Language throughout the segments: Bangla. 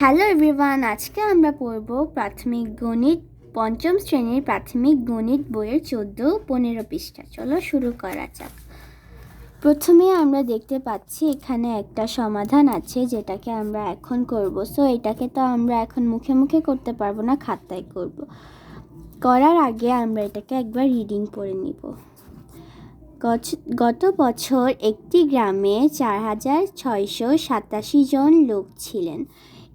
হ্যালো এভরিওয়ান আজকে আমরা পড়ব প্রাথমিক গণিত, পঞ্চম শ্রেণির প্রাথমিক গণিত বইয়ের চোদ্দ, পনেরো পৃষ্ঠা। চলো শুরু করা যাক। প্রথমে আমরা দেখতে পাচ্ছি এখানে একটা সমাধান আছে যেটাকে আমরা এখন করব। সো এটাকে তো আমরা এখন মুখে মুখে করতে পারব না, খাতায় করব। করার আগে আমরা এটাকে একবার রিডিং পড়ে নিব। গত বছর একটি গ্রামে চার হাজার ছয়শো সাতাশি জন লোক ছিলেন।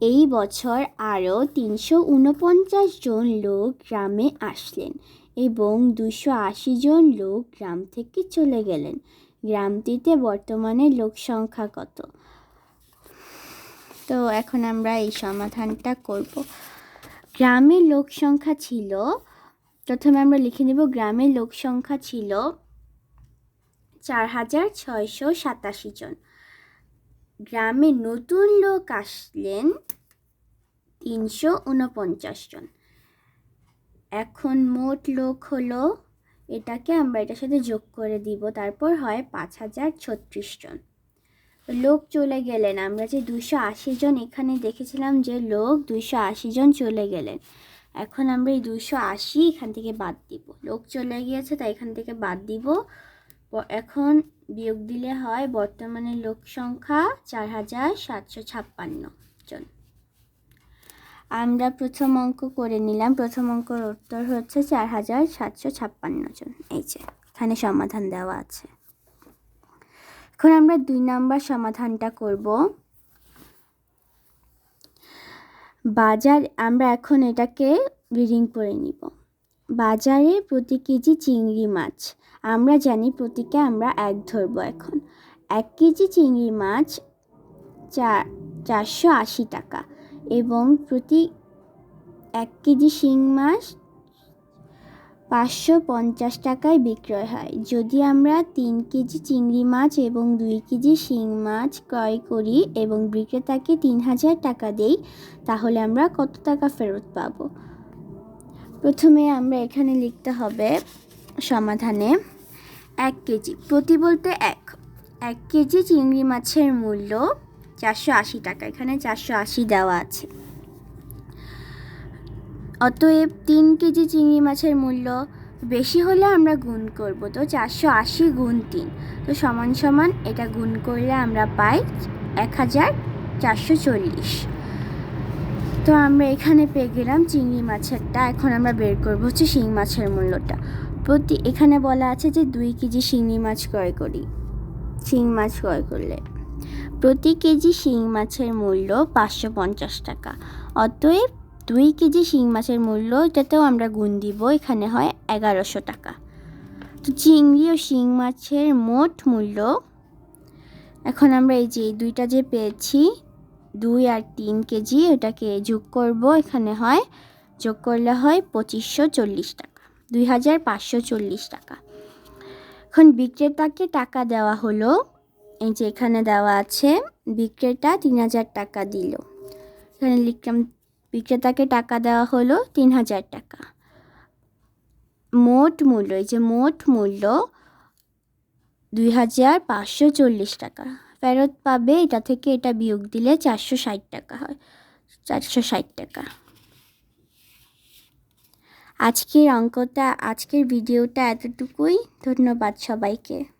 এই বছর আরও তিনশো উনপঞ্চাশ জন লোক গ্রামে আসলেন এবং দুশো আশি জন লোক গ্রাম থেকে চলে গেলেন। গ্রামটিতে বর্তমানে লোক সংখ্যা কত? তো এখন আমরা এই সমাধানটা করব। গ্রামের লোক সংখ্যা ছিল, প্রথমে আমরা লিখে নেব গ্রামের লোক সংখ্যা ছিল চার হাজার ছয়শো সাতাশি জন। গ্রামে নতুন লোক আসলেন তিনশো উনপঞ্চাশ জন। এখন মোট লোক হলো, এটাকে আমরা এটার সাথে যোগ করে দিব, তারপর হয় পাঁচ হাজার ছত্রিশ জন। লোক চলে গেলেন, আমরা যে দুশো আশি জন এখানে দেখেছিলাম যে লোক দুশো আশি জন চলে গেলেন। এখন আমরা এই দুশো আশি এখান থেকে বাদ দিব। লোক চলে গিয়েছে, তাই এখান থেকে বাদ দিব। এখন বিয়োগ দিলে হয় বর্তমানে লোক সংখ্যা চার হাজার সাতশো ছাপ্পান্ন জন। আমরা প্রথম অঙ্ক করে নিলাম। প্রথম অঙ্কর উত্তর হচ্ছে চার হাজার সাতশো ছাপ্পান্ন জন। এই যে, এখানে সমাধান দেওয়া আছে। এখন আমরা দুই নাম্বার সমাধানটা করব। বাজার, আমরা এখন এটাকে রিডিং করে নিব। বাজারে প্রতি কেজি চিংড়ি মাছ। আমরা জানি প্রতিকে আমরা এক ধরবো এখন। এক কেজি চিংড়ি মাছ চার চারশো আশি টাকা। এবং প্রতি এক কেজি শিং মাছ পাঁচশো পঞ্চাশ টাকায় বিক্রয় হয়। যদি আমরা তিন কেজি চিংড়ি মাছ এবং দুই কেজি শিং মাছ ক্রয় করি এবং বিক্রেতাকে তিন হাজার টাকা দেই, তাহলে আমরা কত টাকা ফেরত পাবো? প্রথমে আমরা এখানে লিখতে হবে সমাধানে এক কেজি। প্রতি বলতে এক। এক কেজি চিংড়ি মাছের মূল্য চারশো আশি টাকা। এখানে চারশো আশি দেওয়া আছে। অতএব তিন কেজি চিংড়ি মাছের মূল্য বেশি হলে আমরা গুণ করব। তো চারশো আশি গুণ তিন। তো সমান সমান এটা গুণ করলে আমরা পাই এক হাজার চারশো চল্লিশ। তো আমরা এখানে পেয়ে গেলাম চিংড়ি মাছেরটা। এখন আমরা বের করব হচ্ছে শিং মাছের মূল্যটা। প্রতি এখানে বলা আছে যে দুই কেজি শিঙি মাছ ক্রয় করি। শিং মাছ ক্রয় করলে। প্রতি কেজি শিং মাছের মূল্য পাঁচশো পঞ্চাশ টাকা। অতএব দুই কেজি শিং মাছের মূল্য এটাতেও আমরা গুণ দিব, এখানে হয় এগারোশো টাকা। তো চিংড়ি ও শিং মাছের মোট মূল্য, এখন আমরা এই যে দুইটা যে পেয়েছি, দুই আর তিন কেজি ওটাকে যোগ করব, এখানে হয়, যোগ করলে হয় পঁচিশশো চল্লিশ টাকা, দুই হাজার পাঁচশো চল্লিশ টাকা। এখন বিক্রেতাকে টাকা দেওয়া হলো এই যে এখানে দেওয়া আছে, বিক্রেতা তিন হাজার টাকা দিল। এখানে লিখলাম, বিক্রেতাকে টাকা দেওয়া হলো তিন হাজার টাকা। মোট মূল্য, এই যে মোট মূল্য দুই হাজার পাঁচশো চল্লিশ টাকা। ফেরত পাবে, এটা থেকে এটা বিয়োগ দিলে চারশো ষাট টাকা হয়, চারশো ষাট টাকা। আজকের অঙ্কটা, আজকের ভিডিওটা এতটুকুই। ধন্যবাদ সবাইকে।